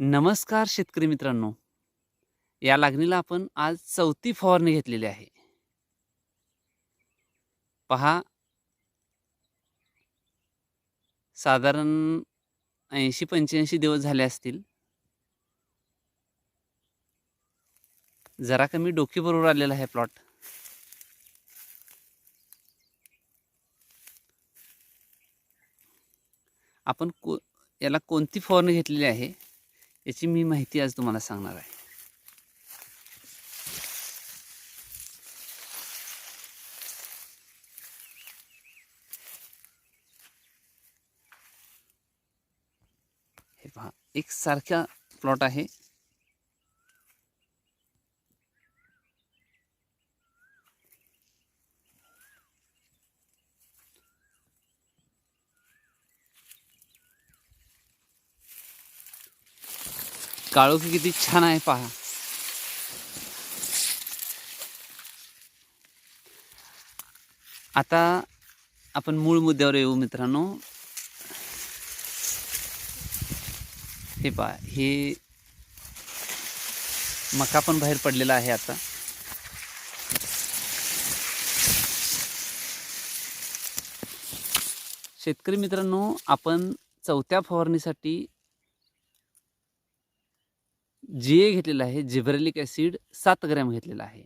नमस्कार शेतकरी मित्रांनो. या लागणीला आपण आज चौथी फवारणी घेतलेली आहे. पहा. साधारण ऐंशी पंच्याऐंशी दिवस झाले असतील. जरा कमी डोकीबरोबर आलेला आहे प्लॉट आपण को याला कोणती फवारणी घेतलेली आहे? याची मी माहिती आज तुम्हाला सांगणार आहे. हे पहा एक सारखा प्लॉट आहे. काळोखी किती छान आहे पहा. आता आपण मूळ मुद्द्यावर येऊ मित्रांनो. हे पहा हे मका पण बाहेर पडलेला आहे आता. शेतकरी मित्रांनो आपण चौथ्या फवारणीसाठी जी ए घेतलेलं आहे जिब्रेलिक ॲसिड सात ग्रॅम घेतलेला आहे.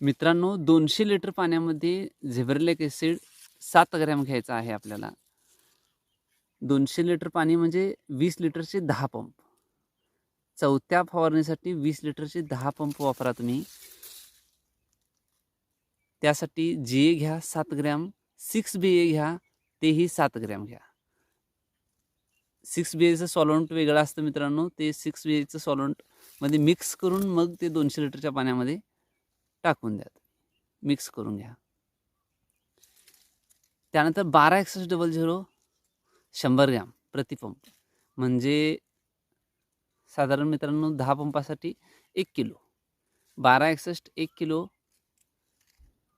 मित्रांनो दोनशे लिटर पाण्यामध्ये झिब्रेलिक ॲसिड सात ग्रॅम घ्यायचा आहे आपल्याला. दोनशे लिटर पाणी म्हणजे वीस लिटरचे दहा पंप. चौथ्या फवारणीसाठी वीस लिटरचे दहा पंप वापरा तुम्ही. त्यासाठी जी ए घ्या सात ग्रॅम सिक्स बी ए घ्या तेही सात ग्रॅम घ्या. सिक्स बी एचं सॉलंट वेगळं असतं मित्रांनो ते सिक्स बी एचं सॉलंटमध्ये मिक्स करून मग ते दोनशे लिटरच्या पाण्यामध्ये टाकून द्यात मिक्स करून घ्या. त्यानंतर बारा एकसष्ट डबल झिरो शंभर ग्रॅम प्रतिपंप म्हणजे साधारण मित्रांनो दहा पंपासाठी एक किलो. बारा एकसष्ट एक किलो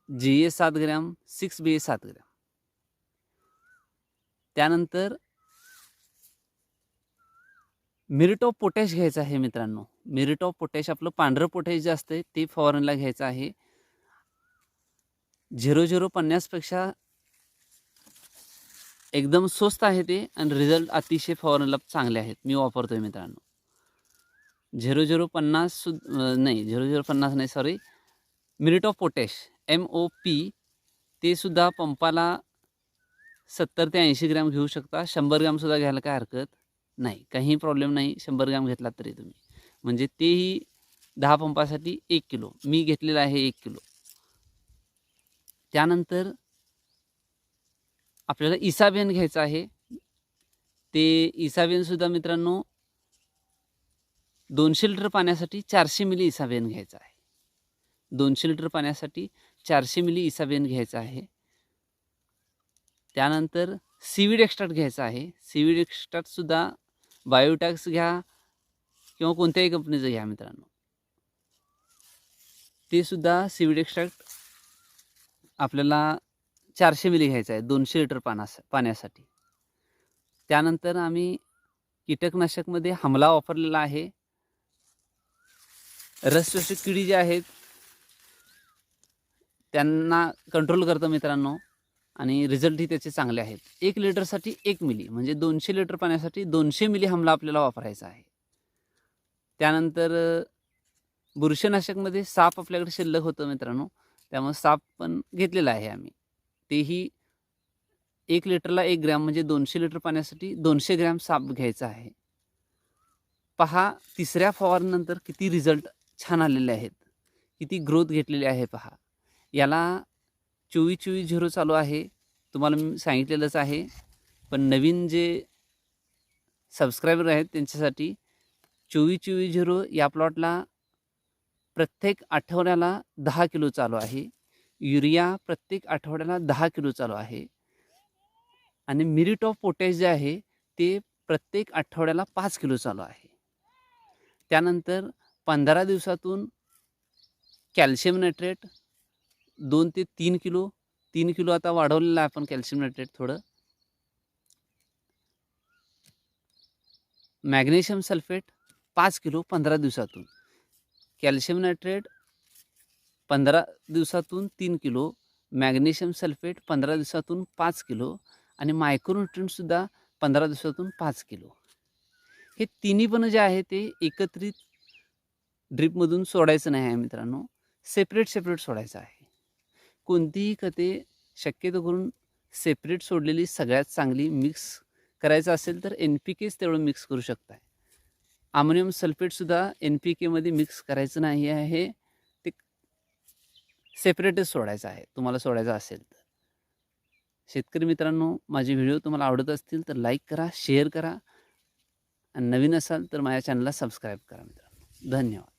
जी ए सात ग्रॅम सिक्स बी ए सात ग्रॅम. त्यानंतर मिरिट ऑफ पोटॅश घ्यायचं आहे मित्रांनो. मिरिट ऑफ पोटॅश आपलं पांढरं पोटॅश जे असतं ते फवारणीला घ्यायचं आहे. झिरो झिरो पन्नासपेक्षा एकदम स्वस्त आहे ते आणि रिझल्ट अतिशय फवारणीला चांगले आहेत. मी वापरतोय मित्रांनो. झिरो झिरो पन्नास सु नाही झिरो झिरो पन्नास नाही sorry muriate of potash M O P ते सुद्धा पंपाला सत्तर ते ऐंशी ग्रॅम घेऊ शकता. शंभर ग्रॅमसुद्धा घ्यायला काय हरकत? नाही. काही प्रॉब्लेम नाही. शंभर ग्रॅम घेतलात तरी तुम्ही. म्हणजे तेही दहा पंपासाठी एक किलो. मी घेतलेलं आहे एक किलो. त्यानंतर आपल्याला इसाबेन घ्यायचं आहे. ते इसाबेनसुद्धा मित्रांनो दोनशे लिटर पाण्यासाठी चारशे मिली इसाबेन घ्यायचं आहे. दोनशे लिटर पाण्यासाठी चारशे मिली इसाबेन घ्यायचं आहे. त्यानंतर सीविड एक्स्ट्राट घ्यायचं आहे. सीविड एक्स्ट्राटसुद्धा बायोटॅक्स घ्या किंवा कोणत्याही कंपनीचं घ्या मित्रांनो. ते सुद्धा सीविड एक्स्ट्रॅक्ट आपल्याला चारशे मिली घ्यायचं आहे दोनशे लिटर पाण्यास पाण्यासाठी. त्यानंतर आम्ही कीटकनाशकमध्ये हमला वापरलेला आहे. रसशोषक किडी जे आहेत त्यांना कंट्रोल करतं मित्रांनो. आणि रिझल्टही त्याचे चांगले आहेत. एक लिटरसाठी एक मिली म्हणजे दोनशे लिटर पाण्यासाठी दोनशे मिली हमला आपल्याला वापरायचा आहे. त्यानंतर बुरशीनाशकमध्ये साप आपल्याकडे शिल्लक होतं मित्रांनो. त्यामुळे साप पण घेतलेला आहे आम्ही. तेही एक लिटरला एक ग्रॅम म्हणजे दोनशे लिटर पाण्यासाठी दोनशे ग्रॅम साप घ्यायचा आहे. पहा तिसऱ्या फवारनंतर किती रिझल्ट छान आलेले आहेत. किती ग्रोथ घेतलेली आहे पहा. याला चोवीस चोवीस झिरो चालू आहे. तुम्हाला मी सांगितलेलंच आहे. पण नवीन जे सबस्क्रायबर आहेत त्यांच्यासाठी चोवीस चोवीस झिरो या प्लॉटला प्रत्येक आठवड्याला दहा किलो चालू आहे. युरिया प्रत्येक आठवड्याला दहा किलो चालू आहे. आणि मिरिट ऑफ पोटॅश जे आहे ते प्रत्येक आठवड्याला पाच किलो चालू आहे. त्यानंतर पंधरा दिवसातून कॅल्शियम नायट्रेट दोन ते तीन किलो तीन किलो आता वाढवलेलं आहे आपण कॅल्शियम नायट्रेट थोडं. मॅग्नेशियम सल्फेट पाच किलो पंधरा दिवसातून. कॅल्शियम नायट्रेट पंधरा दिवसातून तीन किलो मॅग्नेशियम सल्फेट पंधरा दिवसातून पाच किलो आणि मायक्रोन्युट्रियनसुद्धा पंधरा दिवसातून पाच किलो. हे तिन्ही पण जे आहे ते एकत्रित ड्रीपमधून सोडायचं नाही आहे मित्रांनो. सेपरेट सेपरेट सोडायचं आहे. कोणतीही खते शक्यतो करून सेपरेट सोडलेली सगळ्यात चांगली मिक्स करायचं असेल तर एन पी केच तेवढं मिक्स करू शकताय. अमोनियम सल्फेटसुद्धा एन पी केमध्ये मिक्स करायचं नाही आहे. ते सेपरेटच सोडायचं आहे. तुम्हाला सोडायचं असेल तर. शेतकरी मित्रांनो माझे व्हिडिओ तुम्हाला आवडत असतील तर लाईक करा शेअर करा. आणि नवीन असाल तर माझ्या चॅनलला सबस्क्राईब करा मित्रांनो. धन्यवाद.